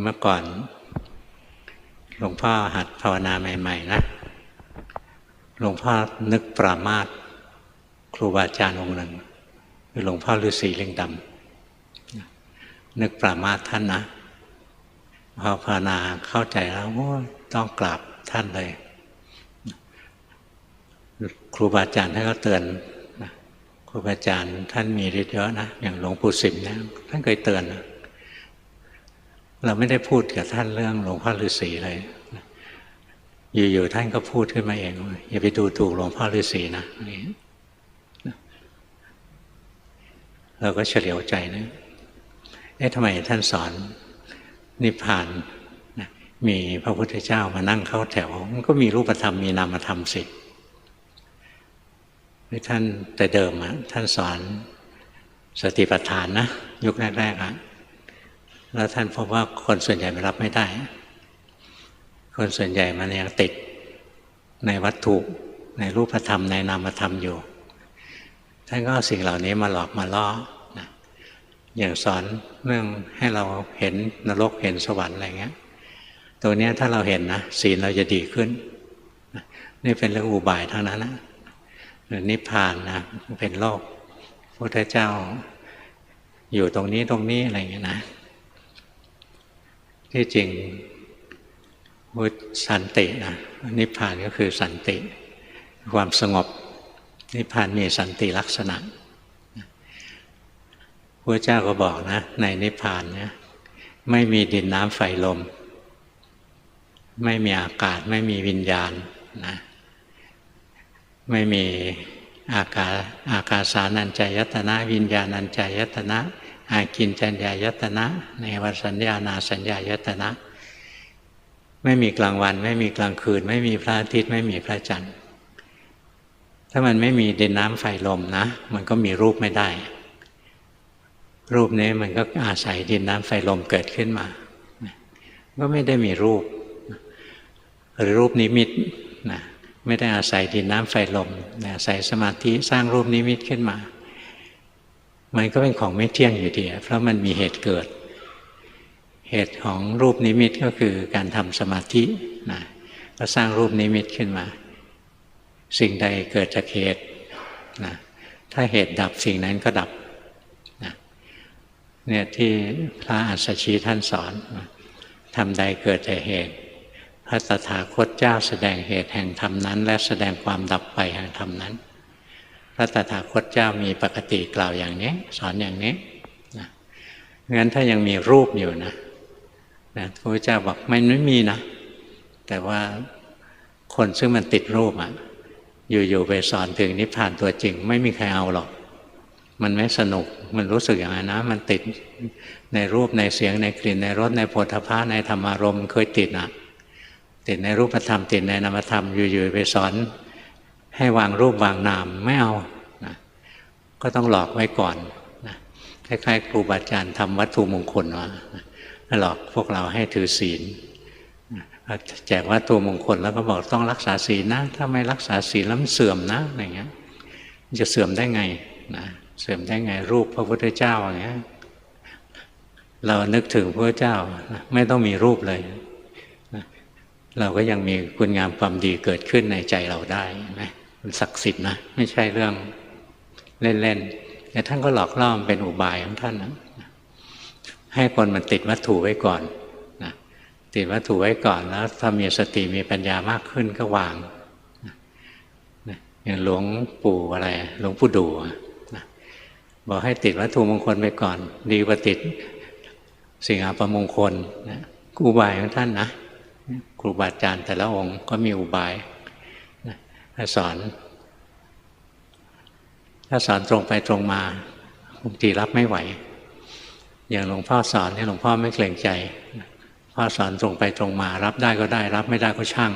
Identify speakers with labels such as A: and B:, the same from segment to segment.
A: เมื่อก่อนหลวงพ่อหัดภาวนาใหม่ ๆ นะ หลวงพ่อนึกปรามาสครูบาอาจารย์องค์หนึ่งคือหลวงพ่อฤาษีเลิงดำนึกปรามาสท่านนะพอภาวนาเข้าใจแล้วโอ้ต้องกราบท่านเลยครูบาอาจารย์ท่านก็เตือนครูบาอาจารย์ท่านมีฤทธิ์เยอะนะอย่างหลวงปู่สิมเนี่ยท่านเคยเตือนนะ เราไม่ได้พูดกับท่านเรื่องหลวงพ่อฤาษีเลยอยู่ๆท่านก็พูดขึ้นมาเองอย่าไปดูถูกหลวงพ่อฤาษีนะเราก็เฉลียวใจนะเอ๊ะทำไมท่านสอนนิพพานมีพระพุทธเจ้ามานั่งเข้าแถว มันก็มีรูปธรรมมีนามธรรมสิท่านแต่เดิมอะท่านสอนสติปัฏฐานนะยุคแรกๆอะ แล้วท่านพบว่าคนส่วนใหญ่ไม่รับไม่ได้ คนส่วนใหญ่มันยังติดในวัตถุในรูปธรรมในนามธรรมอยู่ ท่านก็สิ่งเหล่านี้มาหลอกมาล่อนะอย่างสอนเรื่องให้เราเห็นนรกเห็นสวรรค์อะไรเงี้ย ตัวนี้ถ้าเราเห็นนะศีลเราจะดีขึ้น นี่เป็นเรื่องอุบายทั้งนั้นนะนิพพานนะเป็นโลกพระพุทธเจ้าอยู่ตรงนี้ตรงนี้อะไรเงี้ยนะ ที่จริงพุทสันตินะนิพพานก็คือสันติ ความสงบ นิพพานมีสันติลักษณะพระเจ้าก็บอกนะ ในนิพพานเนี่ยไม่มีดินน้ำไฟลม ไม่มีอากาศไม่มีวิญญาณนะไม่มีอากาศอากาสานัญจายตนะ วิญญาณัญจายตนะ อากินจัญญายตนะ ในวสัญญานาสัญญายตนะ ไม่มีกลางวัน ไม่มีกลางคืน ไม่มีพระอาทิตย์ไม่มีพระจันทร์ ถ้ามันไม่มีดินน้ำไฟลมนะ มันก็มีรูปไม่ได้ รูปนี้มันก็อาศัยดินน้ำไฟลมเกิดขึ้นมา ก็ไม่ได้มีรูป หรือรูปนิมิตนะไม่ได้อาศัยดินน้ำไฟลมอาศัยสมาธิสร้างรูปนิมิตขึ้นมา มันก็เป็นของไม่เที่ยงอยู่ดี เพราะมันมีเหตุเกิด เหตุของรูปนิมิตก็คือการทำสมาธินะก็สร้างรูปนิมิตขึ้นมา สิ่งใดเกิดจากเหตุนะถ้าเหตุดับสิ่งนั้นก็ดับนะเนี่ยที่พระอัสสชีท่านสอนทำใดเกิดจากเหตุ พระตถาคตเจ้าแสดงเหตุแห่งธรรมนั้น และแสดงความดับไปแห่งธรรมนั้น พระตถาคตเจ้ามีปกติกล่าวอย่างนี้ สอนอย่างนี้นะงั้นถ้ายังมีรูปอยู่นะนะพระเจ้าบอกไม่ไม่มีนะ แต่ว่าคนซึ่งมันติดรูปอะ่ะอยู่ๆไปสอนถึงนิพพานตัวจริง ไม่มีใครเอาหรอก มันไม่สนุกมันรู้สึกอย่างนั้นนะ มันติดในรูปในเสียงในกลิ่นในรสในโผฏฐัพะในธรรมารมณ์เคยติดอะติดในรูปธรรมติดในนามธรรมอยู่ๆไปสอน ให้วางรูปวางนามไม่เอานะก็ต้องหลอกไว้ก่อนนะคล้ายๆ ครูบาอาจารย์ทำวัตถุมงคลมาหลอกพวกเราให้ถือศีลแจกวัตถุมงคลแล้วก็บอกต้องรักษาศีลนะ ถ้าไม่รักษาศีลแล้วมันเสื่อมนะอะไรเงี้ยจะเสื่อมได้ไงนะเสื่อมได้ไงรูปพระพุทธเจ้าอย่างเงี้ยเรานึกถึงพระเจ้าไม่ต้องมีรูปเลย เราก็ยังมีคุณงามความดีเกิดขึ้นในใจเราได้นะ มันศักดิ์สิทธิ์นะไม่ใช่เรื่องเล่นๆแต่ท่านก็หลอกล่อมเป็นอุบายของท่านนะให้คนมันติดวัตถุไว้ก่อนนะติดวัตถุไว้ก่อนแล้วถ้ามีสติมีปัญญามากขึ้นก็วางนะอย่างหลวงปู่อะไร หลวงปู่ดูนะบอกให้ติดวัตถุมงคลไว้ก่อน ดีกว่าติดสิ่งอัปมงคลนะอุบายของท่านนะครูบาอาจารย์แต่ละองค์ก็มีอุบาย สอน ถ้าสอนตรงไปตรงมาบางทีรับไม่ไหว อย่างหลวงพ่อสอนเนี่ยหลวงพ่อไม่เกรงใจพ่อสอนตรงไปตรงมา รับได้ก็ได้ รับไม่ได้ก็ช่าง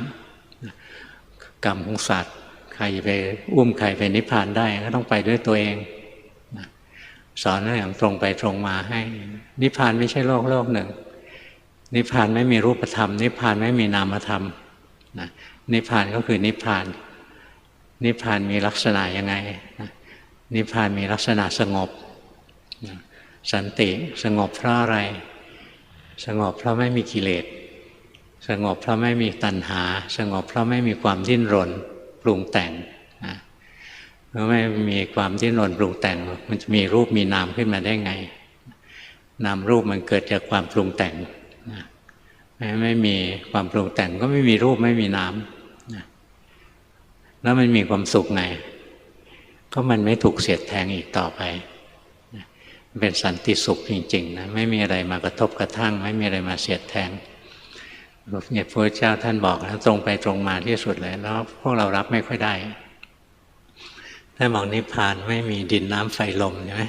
A: กรรมของสัตว์ใครไปอุ้มใครไปนิพพานได้ก็ต้องไปด้วยตัวเองสอนอย่างตรงไปตรงมาให้ นิพพานไม่ใช่โลกโลกหนึ่ง นิพพานไม่มีรูปธรรม นิพพานไม่มีนามธรรมนะนิพพานก็คือนิพพาน นิพพานมีลักษณะยังไงนิพพานมีลักษณะสงบ สันติสงบเพราะอะไร สงบเพราะไม่มีกิเลสสงบเพราะไม่มีตัณหา สงบเพราะไม่มีความดิ้นรนปรุงแต่งเมื่อไม่มีความดิ้นรนปรุงแต่ง มันจะมีรูปมีนามขึ้นมาได้ไง นามรูปมันเกิดจากความปรุงแต่งนะไม่มีความปรุงแต่งก็ไม่มีรูปไม่มีนาม แล้วมันมีความสุขไง ก็มันไม่ถูกเสียดแทงอีกต่อไปเป็นสันติสุขจริงๆนะไม่มีอะไรมากระทบกระทั่ง ไม่มีอะไรมาเสียดแทงเนี่ยพระเจ้าท่านบอกนะตรงไปตรงมาที่สุดเลย แล้วพวกเรารับไม่ค่อยได้ถ้ามองนิพพานไม่มีดินน้ำไฟลมใช่ไหม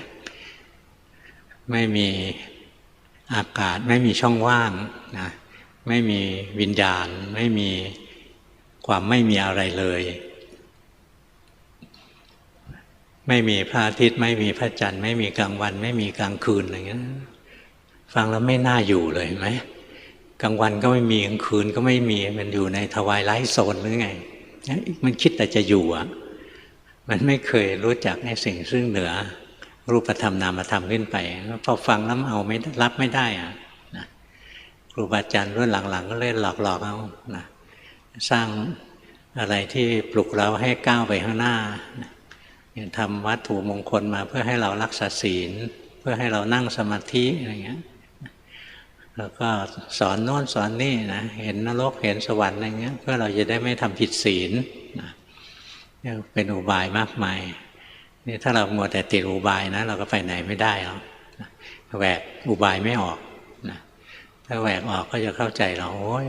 A: ไม่มีอากาศ ไม่มีช่องว่างนะไม่มีวิญญาณ ไม่มีความไม่มีอะไรเลย ไม่มีพระอาทิตย์ ไม่มีพระจันทร์ไม่มีกลางวัน ไม่มีกลางคืนอะไรเงี้ยฟังแล้วไม่น่าอยู่เลยเห็นไหมกลางวันก็ไม่มีกลางคืนก็ไม่มีมันอยู่ในทวายไลท์โซนหรือไงมันคิดแต่จะอยู่อะมันไม่เคยรู้จักในสิ่งซึ่งเหนือ รูปธรรมนามธรรมขึ้นไปพอฟังแล้วเอาไม่รับไม่ได้อะนะครูบาอาจารย์รุ่นหลังๆ ก็เล่นหลอกๆเอานะสร้างอะไรที่ปลุกเราให้ก้าวไปข้างหน้านะ ทำวัตถุมงคลมาเพื่อให้เรารักษาศีล เพื่อให้เรานั่งสมาธิอะไรเงี้ยแล้วก็สอนโน้นสอนนี่นะเห็นนรกเห็นสวรรค์อะไรเงี้ยเพื่อเราจะได้ไม่ทำผิดศีลนะเป็นอุบายมากมายนี่ถ้าเรามัวแต่ติดอุบายนะ เราก็ไปไหนไม่ได้หรอกแหวกอุบายไม่ออกนะถ้าแหวกออกก็จะเข้าใจเราโอ้ย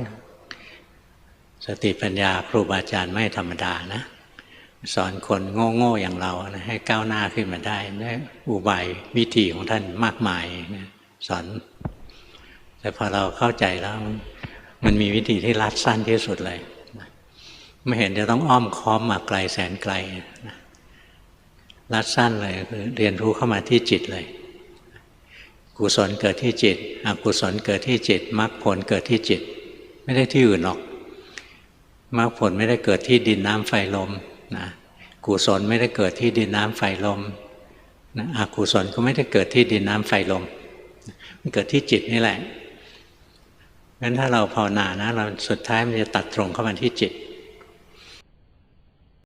A: สติปัญญาครูบาอาจารย์ไม่ธรรมดานะ สอนคนโง่ๆอย่างเรานะให้ก้าวหน้าขึ้นมาได้ได้อุบายวิธีของท่านมากมายนะสอน แต่พอเราเข้าใจแล้ว มันมีวิธีที่รัดสั้นที่สุดเลยไม่เห็นจะต้องอ้อมค้อมมาไกลแสนไกลรัดสั้นเลยคือเรียนรู้เข้ามาที่จิตเลย กุศลเกิดที่จิตอกุศลเกิดที่จิตมรรคผลเกิดที่จิต ไม่ได้ที่อื่นหรอกมรรคผลไม่ได้เกิดที่ดินน้ำไฟลม นะกุศลไม่ได้เกิดที่ดินน้ำไฟลมนะอกุศลก็ไม่ได้เกิดที่ดินน้ำไฟลม มันเกิดที่จิตนี่แหละงั้นถ้าเราภาวนานะเราสุดท้ายมันจะตัดตรงเข้ามาที่จิต